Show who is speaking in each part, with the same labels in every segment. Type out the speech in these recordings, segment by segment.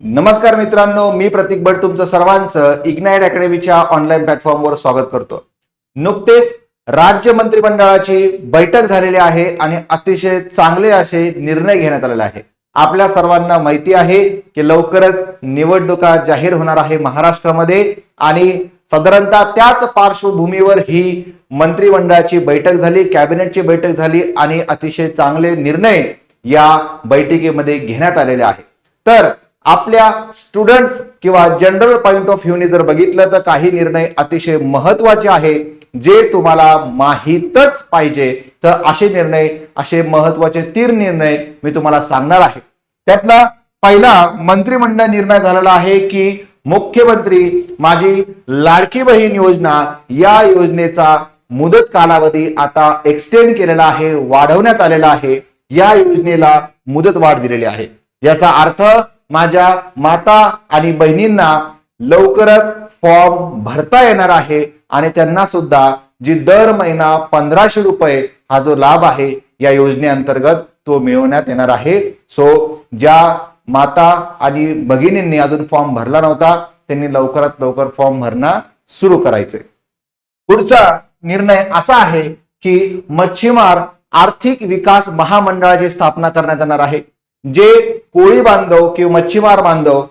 Speaker 1: नमस्कार मित्रांनो मी प्रतीक भट तुमचं सर्वांचं इग्नाइट अकॅडमीच्या ऑनलाईन प्लॅटफॉर्मवर स्वागत करतो. नुकतेच राज्य मंत्रिमंडळाची बैठक झालेली आहे आणि अतिशय चांगले असे निर्णय घेण्यात आलेले आहे. आपल्या सर्वांना माहिती आहे की लवकरच निवडणुका जाहीर होणार आहे महाराष्ट्रामध्ये आणि साधारणतः त्याच पार्श्वभूमीवर ही मंत्रिमंडळाची बैठक झाली कॅबिनेटची बैठक झाली आणि अतिशय चांगले निर्णय या बैठकीमध्ये घेण्यात आलेले आहे. तर आपल्या स्टुडंट्स किंवा जनरल पॉइंट ऑफ व्ह्यूने जर बघितलं तर काही निर्णय अतिशय महत्त्वाचे आहे जे तुम्हाला माहीतच पाहिजे. तर असे निर्णय असे महत्त्वाचे तीन निर्णय मी तुम्हाला सांगणार आहे. त्यातला पहिला मंत्रिमंडळ निर्णय झालेला आहे की मुख्यमंत्री माझी लाडकी बहीण योजना या योजनेचा मुदत कालावधी आता एक्सटेंड केलेला आहे वाढवण्यात आलेला आहे. या योजनेला मुदत वाढ दिलेली आहे. याचा अर्थ माझ्या माता आणि बहिणींना लवकरच फॉर्म भरता येणार आहे आणि त्यांना सुद्धा जी दर महिना पंधराशे रुपये हा जो लाभ आहे या योजनेअंतर्गत तो मिळवण्यात येणार आहे. सो ज्या माता आणि भगिनींनी अजून फॉर्म भरला नव्हता त्यांनी लवकरात लवकर फॉर्म भरणं सुरू करायचे. पुढचा निर्णय असा आहे की मच्छीमार आर्थिक विकास महामंडळाची स्थापना करण्यात येणार आहे. जे कोळी बांधव किंवा मच्छीमार बांधव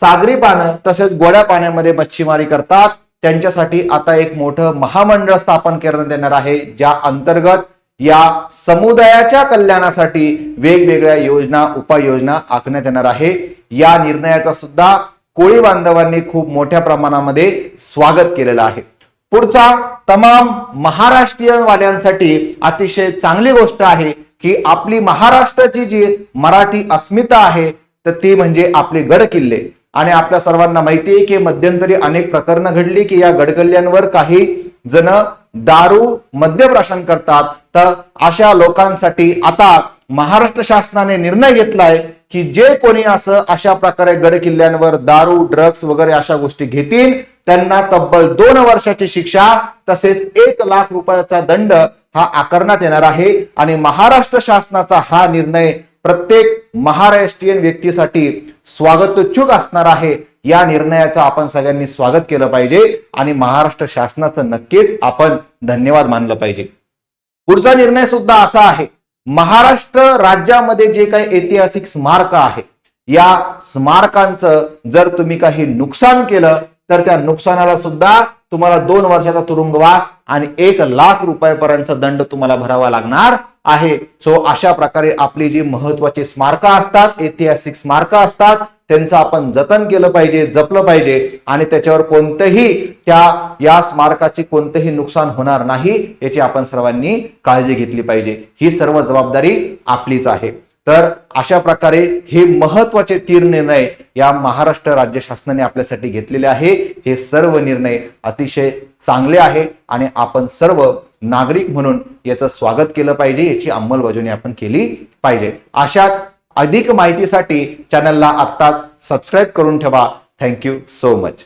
Speaker 1: सागरी पानं तसेच गोड्या पाण्यामध्ये मच्छीमारी करतात त्यांच्यासाठी आता एक मोठं महामंडळ स्थापन करण्यात येणार आहे ज्या अंतर्गत या समुदायाच्या कल्याणासाठी वेगवेगळ्या योजना उपाययोजना आखण्यात येणार आहे. या निर्णयाचा सुद्धा कोळी बांधवांनी खूप मोठ्या प्रमाणामध्ये स्वागत केलेलं आहे. पुढचा तमाम महाराष्ट्रीयन वाल्यांसाठी अतिशय चांगली गोष्ट आहे की आपली महाराष्ट्राची जी मराठी अस्मिता आहे तर ती म्हणजे आपले गड किल्ले आणि आपल्या सर्वांना माहिती आहे की मध्यंतरी अनेक प्रकरणं घडली की या गडकिल्ल्यांवर काही जण दारू मद्यप्राशन करतात. तर अशा लोकांसाठी आता महाराष्ट्र शासनाने निर्णय घेतलाय की जे कोणी असं अशा प्रकारे गड किल्ल्यांवर दारू ड्रग्स वगैरे अशा गोष्टी घेतील त्यांना तब्बल दोन वर्षाची शिक्षा तसेच एक लाख रुपयाचा दंड हा आकारण्यात येणार आहे. आणि महाराष्ट्र शासनाचा हा निर्णय प्रत्येक महाराष्ट्रीयन व्यक्तीसाठी स्वागतोच्छुक असणार आहे. या निर्णयाचं आपण सगळ्यांनी स्वागत केलं पाहिजे. आणि महाराष्ट्र शासनाचं नक्कीच आपण धन्यवाद मानलं पाहिजे. पुढचा निर्णय सुद्धा असा आहे. महाराष्ट्र राज्यामध्ये जे काही ऐतिहासिक स्मारक आहे या स्मारकांचं जर तुम्ही काही नुकसान केलं तर त्या नुकसानाला सुद्धा तुम्हाला दोन वर्षाचा तुरुंगवास आणि एक लाख रुपयापर्यंतचा दंड तुम्हाला भरावा लागणार आहे. सो अशा प्रकारे आपली जी महत्वाची स्मारकं असतात ऐतिहासिक स्मारकं असतात त्यांचं आपण जतन केलं पाहिजे जपलं पाहिजे आणि त्याच्यावर कोणतंही त्या या स्मारकाचे कोणतेही नुकसान होणार नाही याची आपण सर्वांनी काळजी घेतली पाहिजे. ही सर्व जबाबदारी आपलीच आहे. तर अशा प्रकारे हे महत्त्वाचे तीन निर्णय या महाराष्ट्र राज्य शासनाने आपल्यासाठी घेतलेले आहे. हे सर्व निर्णय अतिशय चांगले आहे आणि आपण सर्व नागरिक म्हणून याचं स्वागत केलं पाहिजे याची अंमलबजावणी आपण केली पाहिजे. अशाच अधिक माहितीसाठी चॅनलला आत्ताच सबस्क्राईब करून ठेवा. Thank you so much